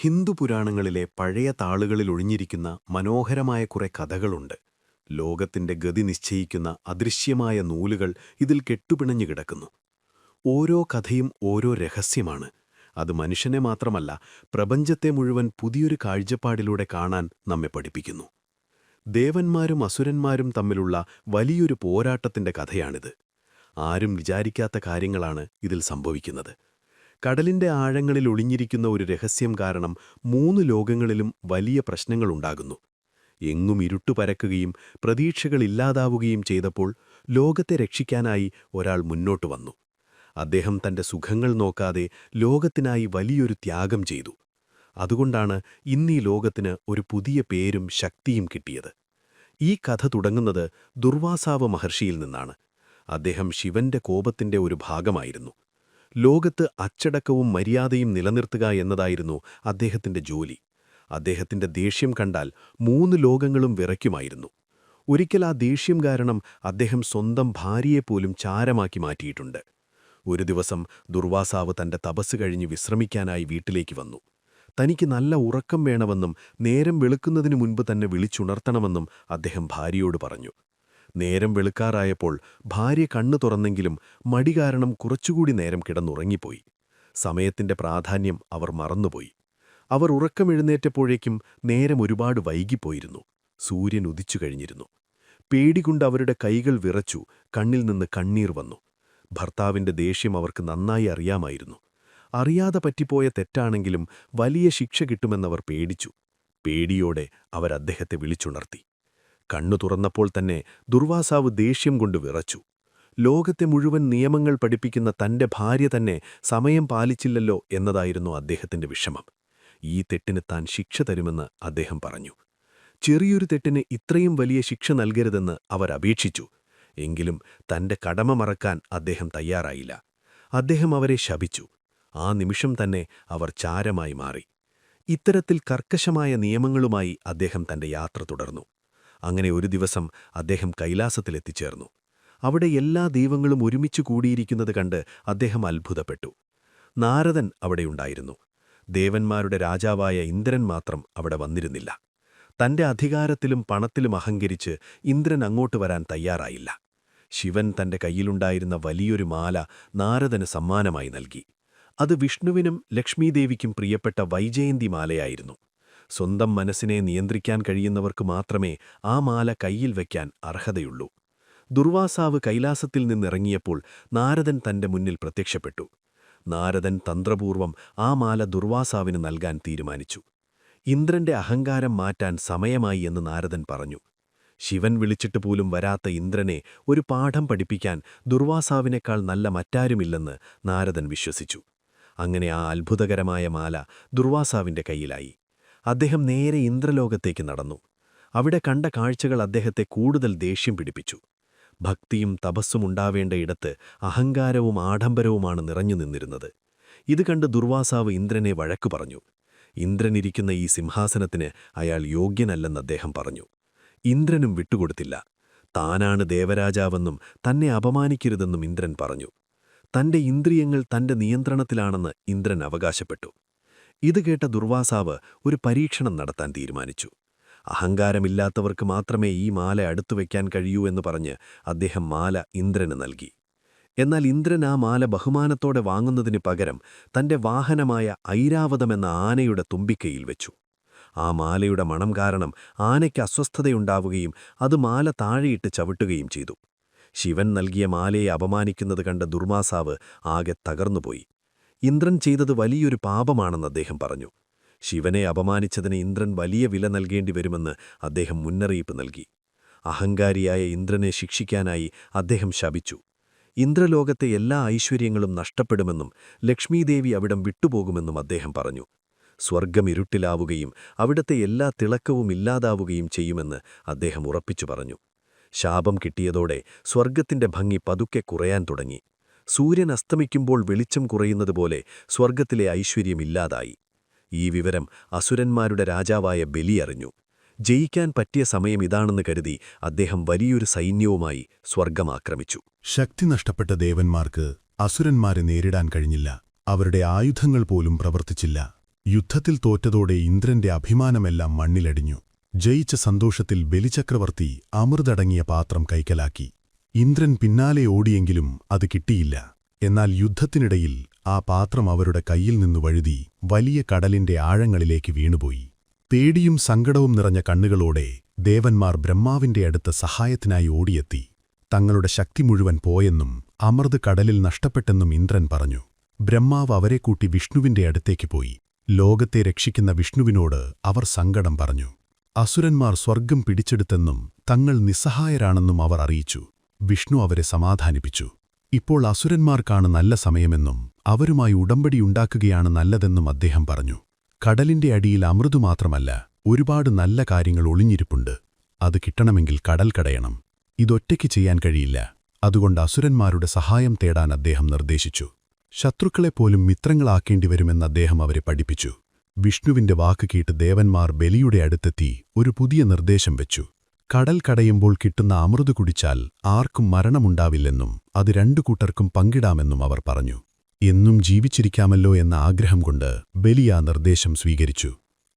ഹിന്ദു പുരാണങ്ങളിലെ പഴയ താളുകളിൽ ഒഴിഞ്ഞിരിക്കുന്ന മനോഹരമായ കുറെ കഥകളുണ്ട്. ലോകത്തിന്റെ ഗതി നിശ്ചയിക്കുന്ന അദൃശ്യമായ നൂലുകൾ ഇതിൽ കെട്ടുപിണഞ്ഞു കിടക്കുന്നു. ഓരോ കഥയും ഓരോ രഹസ്യമാണ്. അത് മനുഷ്യനെ മാത്രമല്ല പ്രപഞ്ചത്തെ മുഴുവൻ പുതിയൊരു കാഴ്ചപ്പാടിലൂടെ കാണാൻ നമ്മെ പഠിപ്പിക്കുന്നു. ദേവന്മാരും അസുരന്മാരും തമ്മിലുള്ള വലിയൊരു പോരാട്ടത്തിന്റെ കഥയാണിത്. ആരും വിചാരിക്കാത്ത കാര്യങ്ങളാണ് ഇതിൽ സംഭവിക്കുന്നത്. കടലിന്റെ ആഴങ്ങളിൽ ഒളിഞ്ഞിരിക്കുന്ന ഒരു രഹസ്യം കാരണം മൂന്ന് ലോകങ്ങളിലും വലിയ പ്രശ്നങ്ങളുണ്ടാകുന്നു. എങ്ങും ഇരുട്ടു പരക്കുകയും പ്രതീക്ഷകളില്ലാതാവുകയും ചെയ്തപ്പോൾ ലോകത്തെ രക്ഷിക്കാനായി ഒരാൾ മുന്നോട്ട് വന്നു. അദ്ദേഹം തന്റെ സുഖങ്ങൾ നോക്കാതെ ലോകത്തിനായി വലിയൊരു ത്യാഗം ചെയ്തു. അതുകൊണ്ടാണ് ഇന്നീ ലോകത്തിന് ഒരു പുതിയ പേരും ശക്തിയും കിട്ടിയത്. ഈ കഥ തുടങ്ങുന്നത് ദുർവാസാവ് മഹർഷിയിൽ നിന്നാണ്. അദ്ദേഹം ശിവന്റെ കോപത്തിന്റെ ഒരു ഭാഗമായിരുന്നു. ലോകത്ത് അച്ചടക്കവും മര്യാദയും നിലനിർത്തുക എന്നതായിരുന്നു അദ്ദേഹത്തിന്റെ ജോലി. അദ്ദേഹത്തിന്റെ ദേഷ്യം കണ്ടാൽ മൂന്ന് ലോകങ്ങളും വിറയ്ക്കുമായിരുന്നു. ഒരിക്കൽ ആ ദേഷ്യം കാരണം അദ്ദേഹം സ്വന്തം ഭാര്യയെപ്പോലും ചാരമാക്കി മാറ്റിയിട്ടുണ്ട്. ഒരു ദിവസം ദുർവാസാവ് തന്റെ തപസ് കഴിഞ്ഞ് വിശ്രമിക്കാനായി വീട്ടിലേക്ക് വന്നു. തനിക്ക് നല്ല ഉറക്കം വേണമെന്നും നേരം വെളുക്കുന്നതിനു മുൻപ് തന്നെ വിളിച്ചുണർത്തണമെന്നും അദ്ദേഹം ഭാര്യയോട് പറഞ്ഞു. നേരം വെളുക്കാറായപ്പോൾ ഭാര്യ കണ്ണു തുറന്നെങ്കിലും മടി കാരണം കുറച്ചുകൂടി നേരം കിടന്നുറങ്ങിപ്പോയി. സമയത്തിന്റെ പ്രാധാന്യം അവർ മറന്നുപോയി. അവർ ഉറക്കമെഴുന്നേറ്റപ്പോഴേക്കും നേരം ഒരുപാട് വൈകിപ്പോയിരുന്നു. സൂര്യൻ ഉദിച്ചു കഴിഞ്ഞിരുന്നു. പേടികൊണ്ട് അവരുടെ കൈകൾ വിറച്ചു കണ്ണിൽ നിന്ന് കണ്ണീർ വന്നു. ഭർത്താവിന്റെ ദേഷ്യം അവർക്ക് നന്നായി അറിയാമായിരുന്നു. അറിയാതെ പറ്റിപ്പോയ തെറ്റാണെങ്കിലും വലിയ ശിക്ഷ കിട്ടുമെന്നവർ പേടിച്ചു. പേടിയോടെ അവരദ്ദേഹത്തെ വിളിച്ചുണർത്തി. കണ്ണു തുറന്നപ്പോൾ തന്നെ ദുർവാസാവ് ദേഷ്യം കൊണ്ട് വിറച്ചു. ലോകത്തെ മുഴുവൻ നിയമങ്ങൾ പഠിപ്പിക്കുന്ന തന്റെ ഭാര്യ തന്നെ സമയം പാലിച്ചില്ലല്ലോ എന്നതായിരുന്നു അദ്ദേഹത്തിന്റെ വിഷമം. ഈ തെറ്റിന് താൻ ശിക്ഷ തരുമെന്ന് അദ്ദേഹം പറഞ്ഞു. ചെറിയൊരു തെറ്റിന് ഇത്രയും വലിയ ശിക്ഷ നൽകരുതെന്ന് അവർ അപേക്ഷിച്ചു. എങ്കിലും തന്റെ കടമ മറക്കാൻ അദ്ദേഹം തയ്യാറായില്ല. അദ്ദേഹം അവരെ ശപിച്ചു. ആ നിമിഷം തന്നെ അവർ ചാരമായി മാറി. ഇത്തരത്തിൽ കർക്കശമായ നിയമങ്ങളുമായി അദ്ദേഹം തന്റെ യാത്ര തുടർന്നു. അങ്ങനെ ഒരു ദിവസം അദ്ദേഹം കൈലാസത്തിലെത്തിച്ചേർന്നു. അവിടെ എല്ലാ ദൈവങ്ങളും ഒരുമിച്ചു കൂടിയിരിക്കുന്നത് കണ്ട് അദ്ദേഹം അത്ഭുതപ്പെട്ടു. നാരദൻ അവിടെയുണ്ടായിരുന്നു ദേവന്മാരുടെ രാജാവായ ഇന്ദ്രൻ മാത്രം അവിടെ വന്നിരുന്നില്ല. തന്റെ അധികാരത്തിലും പണത്തിലും അഹങ്കരിച്ച് ഇന്ദ്രൻ അങ്ങോട്ട് വരാൻ തയ്യാറായില്ല. ശിവൻ തന്റെ കയ്യിലുണ്ടായിരുന്ന വലിയൊരു മാല നാരദന് സമ്മാനമായി നൽകി. അത് വിഷ്ണുവിനും ലക്ഷ്മീദേവിക്കും പ്രിയപ്പെട്ട വൈജയന്തി മാലയായിരുന്നു. സ്വന്തം മനസ്സിനെ നിയന്ത്രിക്കാൻ കഴിയുന്നവർക്ക് മാത്രമേ ആ മാല കയ്യിൽ വയ്ക്കാൻ അർഹതയുള്ളൂ. ദുർവാസാവ് കൈലാസത്തിൽ നിന്നിറങ്ങിയപ്പോൾ നാരദൻ തന്റെ മുന്നിൽ പ്രത്യക്ഷപ്പെട്ടു. നാരദൻ തന്ത്രപൂർവം ആ മാല ദുർവാസാവിന് നൽകാൻ തീരുമാനിച്ചു. ഇന്ദ്രന്റെ അഹങ്കാരം മാറ്റാൻ സമയമായി എന്ന് നാരദൻ പറഞ്ഞു. ശിവൻ വിളിച്ചിട്ട് പോലും വരാത്ത ഇന്ദ്രനെ ഒരു പാഠം പഠിപ്പിക്കാൻ ദുർവാസാവിനേക്കാൾ നല്ല മറ്റാരുമില്ലെന്ന് നാരദൻ വിശ്വസിച്ചു. അങ്ങനെ ആ അത്ഭുതകരമായ മാല ദുർവാസാവിന്റെ കയ്യിലായി. അദ്ദേഹം നേരെ ഇന്ദ്രലോകത്തേക്ക് നടന്നു. അവിടെ കണ്ട കാഴ്ചകൾ അദ്ദേഹത്തെ കൂടുതൽ ദേഷ്യം പിടിപ്പിച്ചു. ഭക്തിയും തപസ്സും ഉണ്ടാവേണ്ട ഇടത്ത് അഹങ്കാരവും ആഡംബരവുമാണ് നിറഞ്ഞു നിന്നിരുന്നത്. ഇത് കണ്ട് ദുർവാസാവ് ഇന്ദ്രനെ വഴക്കു പറഞ്ഞു. ഇന്ദ്രനിരിക്കുന്ന ഈ സിംഹാസനത്തിന് അയാൾ യോഗ്യനല്ലെന്ന് അദ്ദേഹം പറഞ്ഞു. ഇന്ദ്രനും വിട്ടുകൊടുത്തില്ല. താനാണ് ദേവരാജാവെന്നും തന്നെ അപമാനിക്കരുതെന്നും ഇന്ദ്രൻ പറഞ്ഞു. തന്റെ ഇന്ദ്രിയങ്ങൾ തന്റെ നിയന്ത്രണത്തിലാണെന്ന് ഇന്ദ്രൻ അവകാശപ്പെട്ടു. ഇത് കേട്ട ദുർവാസാവ് ഒരു പരീക്ഷണം നടത്താൻ തീരുമാനിച്ചു. അഹങ്കാരമില്ലാത്തവർക്ക് മാത്രമേ ഈ മാല അടുത്തു വയ്ക്കാൻ കഴിയൂ എന്ന് പറഞ്ഞ് അദ്ദേഹം മാല ഇന്ദ്രന് നൽകി. എന്നാൽ ഇന്ദ്രൻ ആ മാല ബഹുമാനത്തോടെ വാങ്ങുന്നതിന് പകരം തന്റെ വാഹനമായ ഐരാവതമെന്ന ആനയുടെ തുമ്പിക്കയിൽ വെച്ചു. ആ മാലയുടെ മണം കാരണം ആനയ്ക്ക് അസ്വസ്ഥതയുണ്ടാവുകയും അത് മാല താഴെയിട്ട് ചവിട്ടുകയും ചെയ്തു. ശിവൻ നൽകിയ മാലയെ അപമാനിക്കുന്നത് കണ്ട ദുർമാസാവ് ആകെ തകർന്നുപോയി. ഇന്ദ്രൻ ചെയ്തത് വലിയൊരു പാപമാണെന്ന് അദ്ദേഹം പറഞ്ഞു. ശിവനെ അപമാനിച്ചതിന് ഇന്ദ്രൻ വലിയ വില നൽകേണ്ടി വരുമെന്ന് അദ്ദേഹം മുന്നറിയിപ്പ് നൽകി. അഹങ്കാരിയായ ഇന്ദ്രനെ ശിക്ഷിക്കാനായി അദ്ദേഹം ശപിച്ചു. ഇന്ദ്രലോകത്തെ എല്ലാ ഐശ്വര്യങ്ങളും നഷ്ടപ്പെടുമെന്നും ലക്ഷ്മീദേവി അവിടം വിട്ടുപോകുമെന്നും അദ്ദേഹം പറഞ്ഞു. സ്വർഗം ഇരുട്ടിലാവുകയും അവിടത്തെ എല്ലാ തിളക്കവും ഇല്ലാതാവുകയും ചെയ്യുമെന്ന് അദ്ദേഹം ഉറപ്പിച്ചു പറഞ്ഞു. ശാപം കിട്ടിയതോടെ സ്വർഗത്തിന്റെ ഭംഗി പതുക്കെ കുറയാൻ തുടങ്ങി. സൂര്യൻ അസ്തമിക്കുമ്പോൾ വെളിച്ചം കുറയുന്നതുപോലെ സ്വർഗത്തിലെ ഐശ്വര്യമില്ലാതായി. ഈ വിവരം അസുരന്മാരുടെ രാജാവായ ബലി അറിഞ്ഞു ജയിക്കാൻ പറ്റിയ സമയം ഇതാണെന്ന് കരുതി അദ്ദേഹം വലിയൊരു സൈന്യവുമായി സ്വർഗമാക്രമിച്ചു ശക്തി നഷ്ടപ്പെട്ട ദേവന്മാർക്ക് അസുരന്മാരെ നേരിടാൻ കഴിഞ്ഞില്ല. അവരുടെ ആയുധങ്ങൾ പോലും പ്രവർത്തിച്ചില്ല. യുദ്ധത്തിൽ തോറ്റതോടെ ഇന്ദ്രന്റെ അഭിമാനമെല്ലാം മണ്ണിലടിഞ്ഞു. ജയിച്ച സന്തോഷത്തിൽ ബലിചക്രവർത്തി അമൃതടങ്ങിയ പാത്രം കൈക്കലാക്കി. ഇന്ദ്രൻ പിന്നാലെ ഓടിയെങ്കിലും അത് കിട്ടിയില്ല. എന്നാൽ യുദ്ധത്തിനിടയിൽ ആ പാത്രം അവരുടെ കയ്യിൽ നിന്നു വഴുതി വലിയ കടലിന്റെ ആഴങ്ങളിലേക്ക് വീണുപോയി. പേടിയും സങ്കടവും നിറഞ്ഞ കണ്ണുകളോടെ ദേവന്മാർ ബ്രഹ്മാവിന്റെ അടുത്ത് സഹായത്തിനായി ഓടിയെത്തി. തങ്ങളുടെ ശക്തി മുഴുവൻ പോയെന്നും അമൃത് കടലിൽ നഷ്ടപ്പെട്ടെന്നും ഇന്ദ്രൻ പറഞ്ഞു. ബ്രഹ്മാവ് അവരെ കൂട്ടി വിഷ്ണുവിന്റെ അടുത്തേക്ക് പോയി. ലോകത്തെ രക്ഷിക്കുന്ന വിഷ്ണുവിനോട് അവർ സങ്കടം പറഞ്ഞു. അസുരന്മാർ സ്വർഗം പിടിച്ചെടുത്തെന്നും തങ്ങൾ നിസ്സഹായരാണെന്നും അവർ അറിയിച്ചു. വിഷ്ണു അവരെ സമാധാനിപ്പിച്ചു. ഇപ്പോൾ അസുരന്മാർക്കാണ് നല്ല സമയമെന്നും അവരുമായി ഉടമ്പടിയുണ്ടാക്കുകയാണ് നല്ലതെന്നും അദ്ദേഹം പറഞ്ഞു. കടലിന്റെ അടിയിൽ അമൃതു മാത്രമല്ല ഒരുപാട് നല്ല കാര്യങ്ങൾ ഒളിഞ്ഞിരിപ്പുണ്ട്. അത് കിട്ടണമെങ്കിൽ കടൽ കടയണം. ഇതൊറ്റയ്ക്ക് ചെയ്യാൻ കഴിയില്ല. അതുകൊണ്ട് അസുരന്മാരുടെ സഹായം തേടാൻ അദ്ദേഹം നിർദ്ദേശിച്ചു. ശത്രുക്കളെപ്പോലും മിത്രങ്ങളാക്കേണ്ടി വരുമെന്ന് അദ്ദേഹം അവരെ പഠിപ്പിച്ചു. വിഷ്ണുവിന്റെ വാക്ക് കേട്ട് ദേവന്മാർ ബലിയുടെ അടുത്തെത്തി ഒരു പുതിയ നിർദ്ദേശം വെച്ചു. കടൽ കടയുമ്പോൾ കിട്ടുന്ന അമൃത് കുടിച്ചാൽ ആർക്കും മരണമുണ്ടാവില്ലെന്നും അത് രണ്ടു കൂട്ടർക്കും പങ്കിടാമെന്നും അവർ പറഞ്ഞു. എന്നും ജീവിച്ചിരിക്കാമല്ലോ എന്ന ആഗ്രഹം കൊണ്ട് ബലിയ നിർദ്ദേശം സ്വീകരിച്ചു.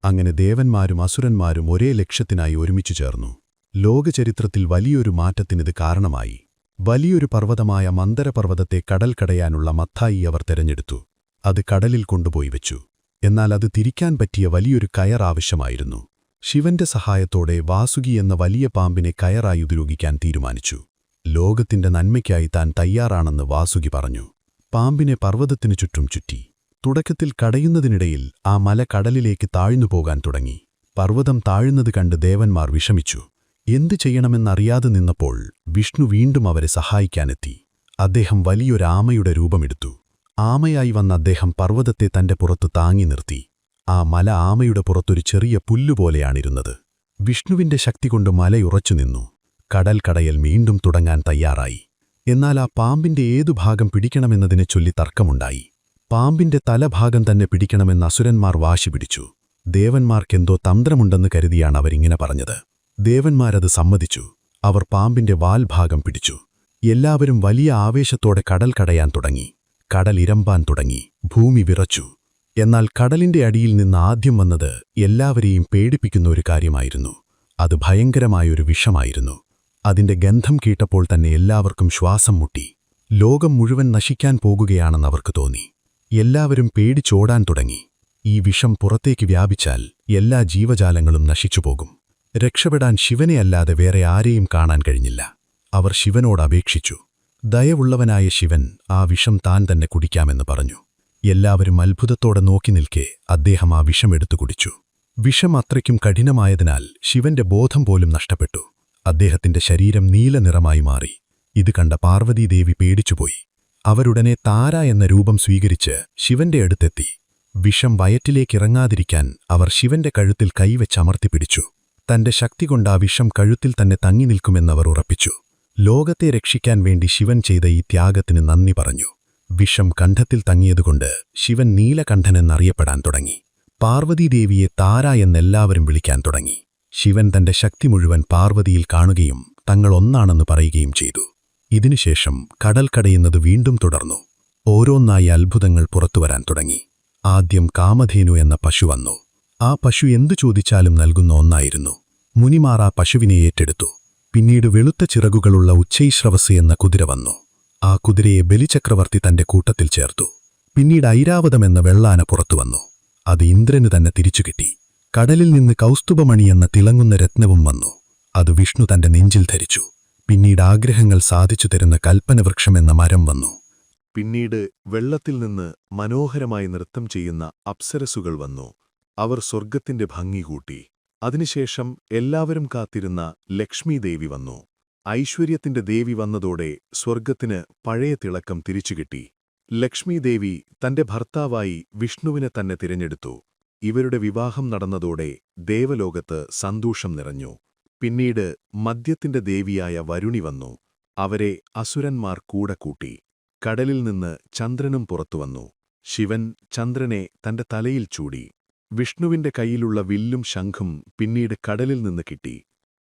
അങ്ങനെ ദേവന്മാരും അസുരന്മാരും ഒരേ ലക്ഷ്യത്തിനായി ഒരുമിച്ചു ചേർന്നു. ലോകചരിത്രത്തിൽ വലിയൊരു മാറ്റത്തിനിത് കാരണമായി. വലിയൊരു പർവതമായ മന്ദരപർവതത്തെ കടൽ കടയാനുള്ള മത്തായി അവർ തെരഞ്ഞെടുത്തു. അത് കടലിൽ കൊണ്ടുപോയി വെച്ചു. എന്നാൽ അത് തിരിക്കാൻ പറ്റിയ വലിയൊരു കയർ ആവശ്യമായിരുന്നു. ശിവന്റെ സഹായത്തോടെ വാസുകി എന്ന വലിയ പാമ്പിനെ കയറായി ഉപയോഗിക്കാൻ തീരുമാനിച്ചു. ലോകത്തിന്റെ നന്മയ്ക്കായി താൻ തയ്യാറാണെന്ന് വാസുകി പറഞ്ഞു. പാമ്പിനെ പർവതത്തിനു ചുറ്റും ചുറ്റി തുടക്കത്തിൽ കടയുന്നതിനിടയിൽ ആ മല കടലിലേക്ക് താഴ്ന്നു പോകാൻ തുടങ്ങി. പർവതം താഴുന്നത് കണ്ട് ദേവന്മാർ വിഷമിച്ചു. എന്തു ചെയ്യണമെന്നറിയാതെ നിന്നപ്പോൾ വിഷ്ണു വീണ്ടും അവരെ സഹായിക്കാനെത്തി. അദ്ദേഹം വലിയൊരാമയുടെ രൂപമെടുത്തു. ആമയായി വന്ന അദ്ദേഹം പർവതത്തെ തന്റെ പുറത്ത് താങ്ങി നിർത്തി. ആ മല ആമയുടെ പുറത്തൊരു ചെറിയ പുല്ലുപോലെയാണിരുന്നത് വിഷ്ണുവിന്റെ ശക്തി കൊണ്ട് മലയുറച്ചു നിന്നു. കടൽ കടയൽ വീണ്ടും തുടങ്ങാൻ തയ്യാറായി. എന്നാൽ ആ പാമ്പിന്റെ ഏതു ഭാഗം പിടിക്കണമെന്നതിനെ ചൊല്ലി തർക്കമുണ്ടായി. പാമ്പിന്റെ തലഭാഗം തന്നെ പിടിക്കണമെന്ന് അസുരന്മാർ വാശി പിടിച്ചു. ദേവന്മാർക്കെന്തോ തന്ത്രമുണ്ടെന്ന് കരുതിയാണ് അവരിങ്ങനെ പറഞ്ഞത്. ദേവന്മാരത് സമ്മതിച്ചു. അവർ പാമ്പിന്റെ വാൽഭാഗം പിടിച്ചു. എല്ലാവരും വലിയ ആവേശത്തോടെ കടൽ കടയാൻ തുടങ്ങി. കടൽ ഇരമ്പാൻ തുടങ്ങി. ഭൂമി വിറച്ചു. എന്നാൽ കടലിന്റെ അടിയിൽ നിന്ന് ആദ്യം വന്നത് എല്ലാവരെയും പേടിപ്പിക്കുന്ന ഒരു കാര്യമായിരുന്നു. അത് ഭയങ്കരമായൊരു വിഷമായിരുന്നു. അതിന്റെ ഗന്ധം കേട്ടപ്പോൾ തന്നെ എല്ലാവർക്കും ശ്വാസം മുട്ടി. ലോകം മുഴുവൻ നശിക്കാൻ പോകുകയാണെന്ന് അവർക്ക് തോന്നി. എല്ലാവരും പേടിച്ചോടാൻ തുടങ്ങി. ഈ വിഷം പുറത്തേക്ക് വ്യാപിച്ചാൽ എല്ലാ ജീവജാലങ്ങളും നശിച്ചുപോകും രക്ഷപ്പെടാൻ ശിവനെ അല്ലാതെ വേറെ ആരെയും കാണാൻ കഴിഞ്ഞില്ല. അവർ ശിവനോട് അപേക്ഷിച്ചു. ദയവുള്ളവനായ ശിവൻ ആ വിഷം താൻ തന്നെ കുടിക്കാമെന്ന് പറഞ്ഞു. എല്ലാവരും അത്ഭുതത്തോടെ നോക്കി നിൽക്കെ അദ്ദേഹം ആ വിഷമെടുത്തു കുടിച്ചു. വിഷം അത്രയ്ക്കും കഠിനമായതിനാൽ ശിവന്റെ ബോധം പോലും നഷ്ടപ്പെട്ടു. അദ്ദേഹത്തിന്റെ ശരീരം നീലനിറമായി മാറി. ഇത് കണ്ട പാർവതീദേവി പേടിച്ചുപോയി. അവരുടനെ താര എന്ന രൂപം സ്വീകരിച്ച് ശിവന്റെ അടുത്തെത്തി. വിഷം വയറ്റിലേക്കിറങ്ങാതിരിക്കാൻ അവർ ശിവന്റെ കഴുത്തിൽ കൈവച്ചമർത്തിപ്പിടിച്ചു തന്റെ ശക്തി കൊണ്ട് ആ വിഷം കഴുത്തിൽ തന്നെ തങ്ങി നിൽക്കുമെന്നവർ ഉറപ്പിച്ചു. ലോകത്തെ രക്ഷിക്കാൻ വേണ്ടി ശിവൻ ചെയ്ത ഈ ത്യാഗത്തിന് നന്ദി പറഞ്ഞു. വിഷം കണ്ഠത്തിൽ തങ്ങിയതുകൊണ്ട് ശിവൻ നീലകണ്ഠനെന്നറിയപ്പെടാൻ തുടങ്ങി. പാർവതീദേവിയെ താര എന്നെല്ലാവരും വിളിക്കാൻ തുടങ്ങി. ശിവൻ തന്റെ ശക്തി മുഴുവൻ പാർവതിയിൽ കാണുകയും തങ്ങൾ ഒന്നാണെന്ന് പറയുകയും ചെയ്തു. ഇതിനുശേഷം കടൽ കടയുന്നത് വീണ്ടും തുടർന്നു. ഓരോന്നായി അത്ഭുതങ്ങൾ പുറത്തുവരാൻ തുടങ്ങി. ആദ്യം കാമധേനു എന്ന പശു വന്നു. ആ പശു എന്തു ചോദിച്ചാലും നൽകുന്ന ഒന്നായിരുന്നു. മുനിമാർ ആ പശുവിനെ ഏറ്റെടുത്തു. പിന്നീട് വെളുത്ത ചിറകുകളുള്ള ഉച്ചൈശ്രവസ് എന്ന കുതിര വന്നു. ആ കുതിരയെ ബലിചക്രവർത്തി തന്റെ കൂട്ടത്തിൽ ചേർത്തു. പിന്നീട് ഐരാവതം എന്ന വെള്ളാന പുറത്തുവന്നു അത് ഇന്ദ്രന് തന്നെ തിരിച്ചുകിട്ടി കടലിൽ നിന്ന് കൗസ്തുഭമണി എന്ന തിളങ്ങുന്ന രത്നവും വന്നു. അത് വിഷ്ണു തന്റെ നെഞ്ചിൽ ധരിച്ചു. പിന്നീട് ആഗ്രഹങ്ങൾ സാധിച്ചു തരുന്ന കൽപ്പനവൃക്ഷം എന്ന മരം വന്നു. പിന്നീട് വെള്ളത്തിൽ നിന്ന് മനോഹരമായി നൃത്തം ചെയ്യുന്ന അപ്സരസുകൾ വന്നു. അവർ സ്വർഗത്തിന്റെ ഭംഗി കൂട്ടി. അതിനുശേഷം എല്ലാവരും കാത്തിരുന്ന ലക്ഷ്മീദേവി വന്നു. ഐശ്വര്യത്തിന്റെ ദേവി വന്നതോടെ സ്വർഗത്തിന് പഴയ തിളക്കം തിരിച്ചുകിട്ടി. ലക്ഷ്മീദേവി തന്റെ ഭർത്താവായി വിഷ്ണുവിനെ തന്നെ തിരഞ്ഞെടുത്തു. ഇവരുടെ വിവാഹം നടന്നതോടെ ദേവലോകത്ത് സന്തോഷം നിറഞ്ഞു. പിന്നീട് മദ്യത്തിന്റെ ദേവിയായ വരുണി വന്നു. അവരെ അസുരന്മാർ കൂടെ കൂട്ടി. കടലിൽ നിന്ന് ചന്ദ്രനും പുറത്തുവന്നു ശിവൻ ചന്ദ്രനെ തന്റെ തലയിൽ ചൂടി. വിഷ്ണുവിന്റെ കയ്യിലുള്ള വില്ലും ശംഖും പിന്നീട് കടലിൽ നിന്ന് കിട്ടി.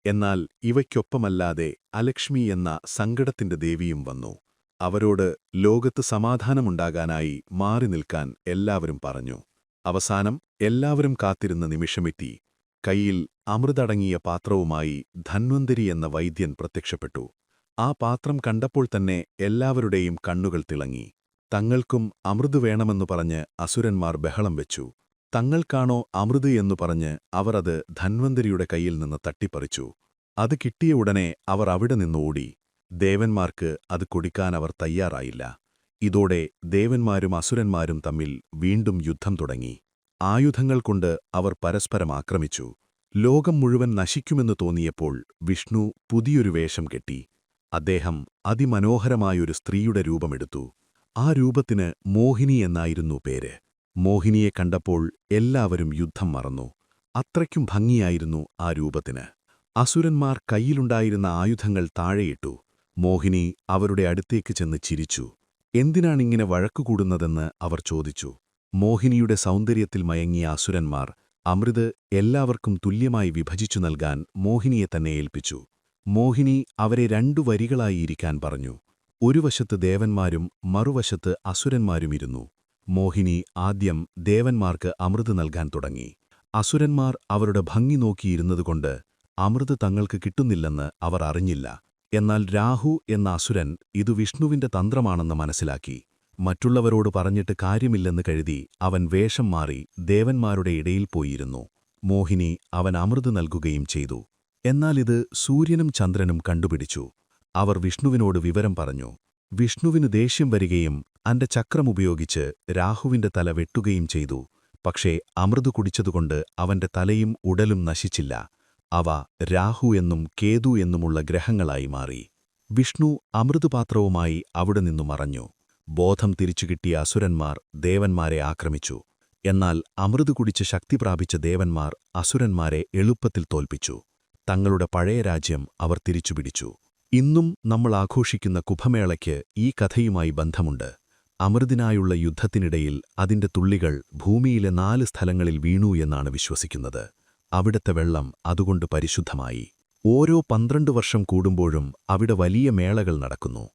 എന്നാൽ ഇവയ്ക്കൊപ്പമല്ലാതെ അലക്ഷ്മി എന്ന സങ്കടത്തിന്റെ ദേവിയും വന്നു. അവരോട് ലോകത്ത് സമാധാനമുണ്ടാകാനായി മാറി നിൽക്കാൻ എല്ലാവരും പറഞ്ഞു. അവസാനം എല്ലാവരും കാത്തിരുന്ന നിമിഷമെത്തി. കയ്യിൽ അമൃതടങ്ങിയ പാത്രവുമായി ധന്വന്തരി എന്ന വൈദ്യൻ പ്രത്യക്ഷപ്പെട്ടു. ആ പാത്രം കണ്ടപ്പോൾ തന്നെ എല്ലാവരുടെയും കണ്ണുകൾ തിളങ്ങി. തങ്ങൾക്കും അമൃത് വേണമെന്നു പറഞ്ഞ് അസുരന്മാർ ബഹളം വെച്ചു. തങ്ങൾക്കാണോ അമൃത് എന്നു പറഞ്ഞ് അവർ അത് ധന്വന്തരിയുടെ കയ്യിൽ നിന്ന് തട്ടിപ്പറിച്ചു. അത് കിട്ടിയ ഉടനെ അവർ അവിടെ നിന്ന് ഓടി. ദേവന്മാർക്ക് അത് കൊടുക്കാൻ അവർ തയ്യാറായില്ല. ഇതോടെ ദേവന്മാരും അസുരന്മാരും തമ്മിൽ വീണ്ടും യുദ്ധം തുടങ്ങി. ആയുധങ്ങൾ കൊണ്ട് അവർ പരസ്പരം ആക്രമിച്ചു. ലോകം മുഴുവൻ നശിക്കുമെന്ന് തോന്നിയപ്പോൾ വിഷ്ണു പുതിയൊരു വേഷം കെട്ടി. അദ്ദേഹം അതിമനോഹരമായൊരു സ്ത്രീയുടെ രൂപമെടുത്തു. ആ രൂപത്തിന് മോഹിനി എന്നായിരുന്നു പേര്. മോഹിനിയെ കണ്ടപ്പോൾ എല്ലാവരും യുദ്ധം മറന്നു. അത്രയ്ക്കും ഭംഗിയായിരുന്നു ആ രൂപത്തിന്. അസുരന്മാർ കയ്യിലുണ്ടായിരുന്ന ആയുധങ്ങൾ താഴെയിട്ടു. മോഹിനി അവരുടെ അടുത്തേക്ക് ചെന്ന് ചിരിച്ചു. എന്തിനാണിങ്ങനെ വഴക്കുകൂടുന്നതെന്ന് അവർ ചോദിച്ചു. മോഹിനിയുടെ സൗന്ദര്യത്തിൽ മയങ്ങിയ അസുരന്മാർ അമൃത് എല്ലാവർക്കും തുല്യമായി വിഭജിച്ചു നൽകാൻ മോഹിനിയെ തന്നെ ഏൽപ്പിച്ചു. മോഹിനി അവരെ രണ്ടു വരികളായി ഇരിക്കാൻ പറഞ്ഞു. ഒരു വശത്ത് ദേവന്മാരും മറുവശത്ത് അസുരന്മാരുമിരുന്നു. മോഹിനി ആദ്യം ദേവന്മാർക്ക് അമൃത് നൽകാൻ തുടങ്ങി. അസുരന്മാർ അവരുടെ ഭംഗി നോക്കിയിരുന്നതുകൊണ്ട് അമൃത് തങ്ങൾക്ക് കിട്ടുന്നില്ലെന്ന് അവർ അറിഞ്ഞില്ല. എന്നാൽ രാഹു എന്ന അസുരൻ ഇതു വിഷ്ണുവിന്റെ തന്ത്രമാണെന്ന് മനസ്സിലാക്കി. മറ്റുള്ളവരോട് പറഞ്ഞിട്ട് കാര്യമില്ലെന്ന് കരുതി അവൻ വേഷം മാറി ദേവന്മാരുടെ ഇടയിൽ പോയിരുന്നു. മോഹിനി അവൻ അമൃത് നൽകുകയും ചെയ്തു. എന്നാലിത് സൂര്യനും ചന്ദ്രനും കണ്ടുപിടിച്ചു. അവർ വിഷ്ണുവിനോട് വിവരം പറഞ്ഞു. വിഷ്ണുവിന് ദേഷ്യം വരികയും അന്റെ ചക്രമുപയോഗിച്ച് രാഹുവിന്റെ തല വെട്ടുകയും ചെയ്തു. പക്ഷേ അമൃതു കുടിച്ചതുകൊണ്ട് അവന്റെ തലയും ഉടലും നശിച്ചില്ല. അവ രാഹു എന്നും കേതു എന്നുമുള്ള ഗ്രഹങ്ങളായി മാറി. വിഷ്ണു അമൃതുപാത്രവുമായി അവിടെ നിന്നു മറഞ്ഞു. ബോധം തിരിച്ചുകിട്ടിയ അസുരന്മാർ ദേവന്മാരെ ആക്രമിച്ചു. എന്നാൽ അമൃത് കുടിച്ച് ശക്തി പ്രാപിച്ച ദേവന്മാർ അസുരന്മാരെ എളുപ്പത്തിൽ തോൽപ്പിച്ചു. തങ്ങളുടെ പഴയ രാജ്യം അവർ തിരിച്ചുപിടിച്ചു. ഇന്നും നമ്മൾ ആഘോഷിക്കുന്ന കുഭമേളയ്ക്ക് ഈ കഥയുമായി ബന്ധമുണ്ട്. അമൃതിനായുള്ള യുദ്ധത്തിനിടയിൽ അതിന്റെ തുള്ളികൾ ഭൂമിയിലെ നാല് സ്ഥലങ്ങളിൽ വീണു എന്നാണ് വിശ്വസിക്കുന്നത്. അവിടത്തെ വെള്ളം അതുകൊണ്ട് പരിശുദ്ധമായി. ഓരോ പന്ത്രണ്ട് വർഷം കൂടുമ്പോഴും അവിടെ വലിയ മേളകൾ നടക്കുന്നു.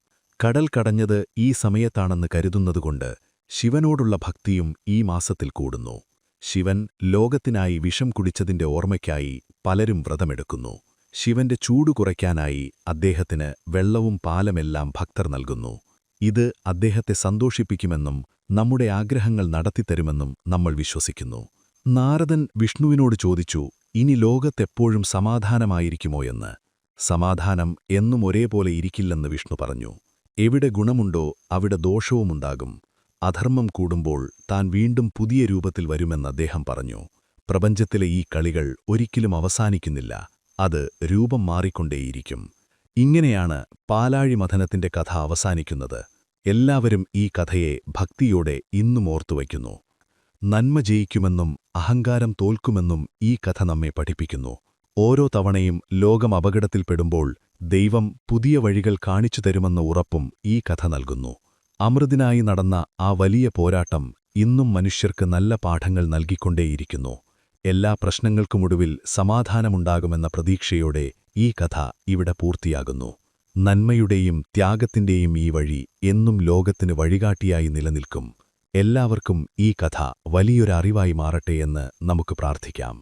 കടൽ കടഞ്ഞത് ഈ സമയത്താണെന്ന് കരുതുന്നതുകൊണ്ട് ശിവനോടുള്ള ഭക്തിയും ഈ മാസത്തിൽ കൂടുന്നു. ശിവൻ ലോകത്തിനായി വിഷം കുടിച്ചതിന്റെ ഓർമ്മയ്ക്കായി പലരും വ്രതമെടുക്കുന്നു. ശിവന്റെ ചൂടു കുറയ്ക്കാനായി അദ്ദേഹത്തിന് വെള്ളവും പാലമെല്ലാം ഭക്തർ നൽകുന്നു. ഇത് അദ്ദേഹത്തെ സന്തോഷിപ്പിക്കുമെന്നും നമ്മുടെ ആഗ്രഹങ്ങൾ നടത്തിത്തരുമെന്നും നമ്മൾ വിശ്വസിക്കുന്നു. നാരദൻ വിഷ്ണുവിനോട് ചോദിച്ചു ഇനി ലോകത്തെപ്പോഴും സമാധാനമായിരിക്കുമോ എന്ന്? സമാധാനം എന്നും ഒരേപോലെ ഇരിക്കില്ലെന്ന് വിഷ്ണു പറഞ്ഞു. എവിടെ ഗുണമുണ്ടോ അവിടെ ദോഷവുമുണ്ടാകും. അധർമ്മം കൂടുമ്പോൾ താൻ വീണ്ടും പുതിയ രൂപത്തിൽ വരുമെന്ന് അദ്ദേഹം പറഞ്ഞു. പ്രപഞ്ചത്തിലെ ഈ കളികൾ ഒരിക്കലും അവസാനിക്കുന്നില്ല. അത് രൂപം മാറിക്കൊണ്ടേയിരിക്കും. ഇങ്ങനെയാണ് പാലാഴി മഥനത്തിന്റെ കഥ അവസാനിക്കുന്നത്. എല്ലാവരും ഈ കഥയെ ഭക്തിയോടെ ഇന്നും ഓർത്തുവയ്ക്കുന്നു. നന്മ ജയിക്കുമെന്നും അഹങ്കാരം തോൽക്കുമെന്നും ഈ കഥ നമ്മെ പഠിപ്പിക്കുന്നു. ഓരോ തവണയും ലോകം അപകടത്തിൽപ്പെടുമ്പോൾ ദൈവം പുതിയ വഴികൾ കാണിച്ചു തരുമെന്ന ഉറപ്പും ഈ കഥ നൽകുന്നു. അമൃതിനായി നടന്ന ആ വലിയ പോരാട്ടം ഇന്നും മനുഷ്യർക്ക് നല്ല പാഠങ്ങൾ നൽകിക്കൊണ്ടേയിരിക്കുന്നു. എല്ലാ പ്രശ്നങ്ങൾക്കുമൊടുവിൽ സമാധാനമുണ്ടാകുമെന്ന പ്രതീക്ഷയോടെ ഈ കഥ ഇവിടെ പൂർത്തിയാകുന്നു. നന്മയുടെയും ത്യാഗത്തിന്റെയും ഈ വഴി എന്നും ലോകത്തിന് വഴികാട്ടിയായി നിലനിൽക്കും. എല്ലാവർക്കും ഈ കഥ വലിയൊരറിവായി മാറട്ടെയെന്ന് നമുക്ക് പ്രാർത്ഥിക്കാം.